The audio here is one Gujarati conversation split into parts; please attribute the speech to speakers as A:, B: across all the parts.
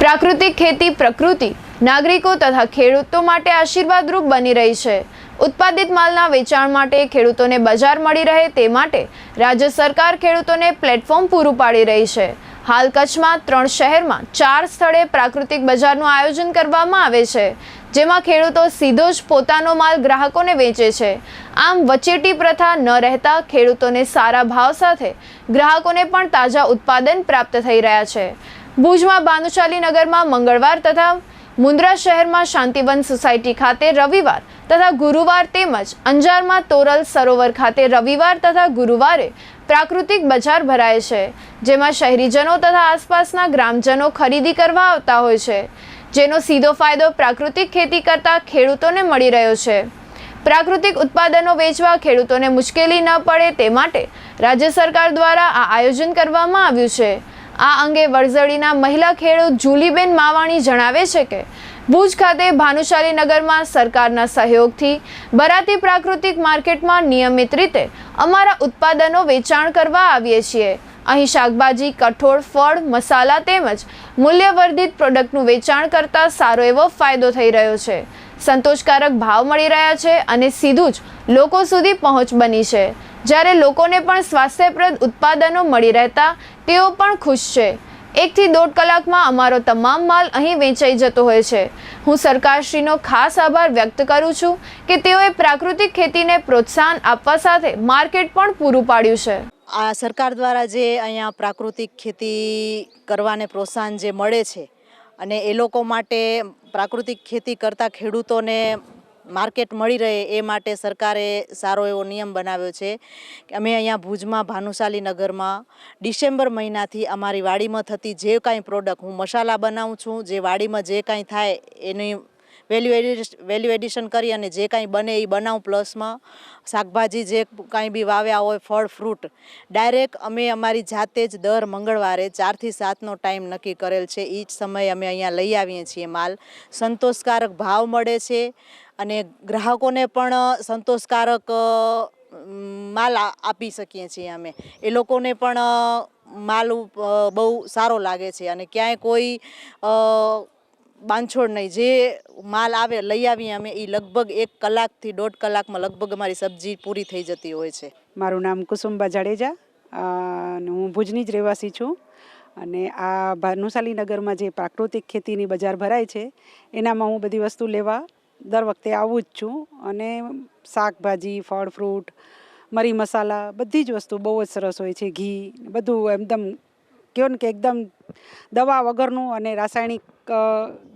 A: પ્રાકૃતિક ખેતી પ્રકૃતિ, નાગરિકો તથા ખેડૂતો માટે આશીર્વાદરૂપ બની રહી છે. ઉત્પાદિત માલના વેચાણ માટે ખેડૂતોને બજાર મળી રહે તે માટે રાજ્ય સરકાર ખેડૂતોને પ્લેટફોર્મ પૂરું પાડી રહી છે. હાલ કચ્છમાં ત્રણ શહેરમાં ચાર સ્થળે પ્રાકૃતિક બજારનું આયોજન કરવામાં આવે છે, જેમાં ખેડૂતો સીધો જ પોતાનો માલ ગ્રાહકોને વેચે છે. આમ વચેટી પ્રથા ન રહેતા ખેડૂતોને સારા ભાવ સાથે ગ્રાહકોને પણ તાજા ઉત્પાદન પ્રાપ્ત થઈ રહ્યા છે. ભુજમાં ભાનુશાલી નગરમાં મંગળવાર તથા મુન્દ્રા શહેરમાં શાંતિવન સોસાયટી ખાતે રવિવાર તથા ગુરુવાર તેમજ અંજારમાં તોરલ સરોવર ખાતે રવિવાર તથા ગુરુવારે પ્રાકૃતિક બજાર ભરાય છે, જેમાં શહેરીજનો તથા આસપાસના ગ્રામજનો ખરીદી કરવા આવતા હોય છે, જેનો સીધો ફાયદો પ્રાકૃતિક ખેતી કરતા ખેડૂતોને મળી રહ્યો છે. પ્રાકૃતિક ઉત્પાદનો વેચવા ખેડૂતોને મુશ્કેલી ન પડે તે માટે રાજ્ય સરકાર દ્વારા આ આયોજન કરવામાં આવ્યું છે. આ અંગે વરઝડીના મહિલા ખેડૂત જુલીબેન માવાણી જણાવે છે કે ભુજ ખાતે ભાનુશાલી નગરમાં સરકારના સહયોગથી બરાતી પ્રાકૃતિક માર્કેટમાં નિયમિત રીતે અમારા ઉત્પાદનો વેચાણ કરવા આવીએ છીએ. અહીં શાકભાજી, કઠોળ, ફળ, મસાલા તેમજ મૂલ્યવર્ધિત પ્રોડક્ટનું વેચાણ કરતાં સારો એવો ફાયદો થઈ રહ્યો છે. સંતોષકારક ભાવ મળી રહ્યા છે અને સીધું જ લોકો સુધી પહોંચ બની છે. જ્યારે લોકોને પણ સ્વાસ્થ્યપ્રદ ઉત્પાદનો મળી રહેતા, તેઓ પણ ખુશ છે. એકથી દોઢ કલાકમાં અમારો તમામ માલ અહીં વેચાઈ જતો હોય છે. હું સરકારશ્રીનો ખાસ આભાર વ્યક્ત કરું છું કે તેઓએ પ્રાકૃતિક ખેતીને પ્રોત્સાહન આપવા સાથે માર્કેટ પણ પૂરું પાડ્યું છે.
B: આ સરકાર દ્વારા જે અહીંયા પ્રાકૃતિક ખેતી કરવાને પ્રોત્સાહન જે મળે છે અને એ લોકો માટે પ્રાકૃતિક ખેતી કરતા ખેડૂતોને માર્કેટ મળી રહે એ માટે સરકારે સારો એવો નિયમ બનાવ્યો છે. કે અમે અહીંયા ભુજમાં, ભાનુશાલી નગરમાં ડિસેમ્બર મહિનાથી અમારી વાડીમાં થતી જે કાંઈ પ્રોડક્ટ હું મસાલા બનાવું છું, જે વાડીમાં જે કાંઈ થાય એની વેલ્યુ એડિશ વેલ્યુ એડિશન કરી અને જે કાંઈ બને એ બનાવું પ્લસમાં શાકભાજી જે કાંઈ બી વાવ્યા હોય, ફળ ફ્રૂટ ડાયરેક્ટ અમે અમારી જાતે જ દર મંગળવારે ચારથી સાતનો ટાઈમ નક્કી કરેલ છે. એ જ સમયે અમે અહીંયા લઈ આવીએ છીએ માલ. સંતોષકારક ભાવ મળે છે. અને ગ્રાહકોને પણ સંતોષકારક માલ આપી શકીએ છીએ અમે. એ લોકોને પણ માલ બહુ સારો લાગે છે અને ક્યાંય કોઈ બાંધછોડ નહીં. જે માલ આવે, લઈ આવીએ અમે એ લગભગ એક કલાકથી દોઢ કલાકમાં લગભગ અમારી સબ્જી પૂરી થઈ જતી હોય છે.
C: મારું નામ કુસુમબા જાડેજા હું ભુજની જ રહેવાસી છું. અને આ ભાનુશાલી નગરમાં જે પ્રાકૃતિક ખેતીની બજાર ભરાય છે, એનામાં હું બધી વસ્તુ લેવા દર વખતે આવું જ છું. અને શાકભાજી, ફળ, ફ્રૂટ, મરી મસાલા, બધી જ વસ્તુ બહુ જ સરસ હોય છે. ઘી, બધું એકદમ કહો ને કે એકદમ દવા વગરનું અને રાસાયણિક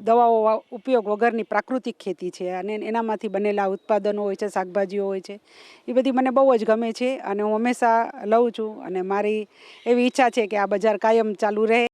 C: દવાઓ ઉપયોગ વગરની પ્રાકૃતિક ખેતી છે. અને એનામાંથી બનેલા ઉત્પાદનો હોય છે, શાકભાજીઓ હોય છે, એ બધી મને બહુ જ ગમે છે. અને હું હંમેશા લઉં છું. અને મારી એવી ઈચ્છા છે કે આ બજાર કાયમ ચાલુ રહે.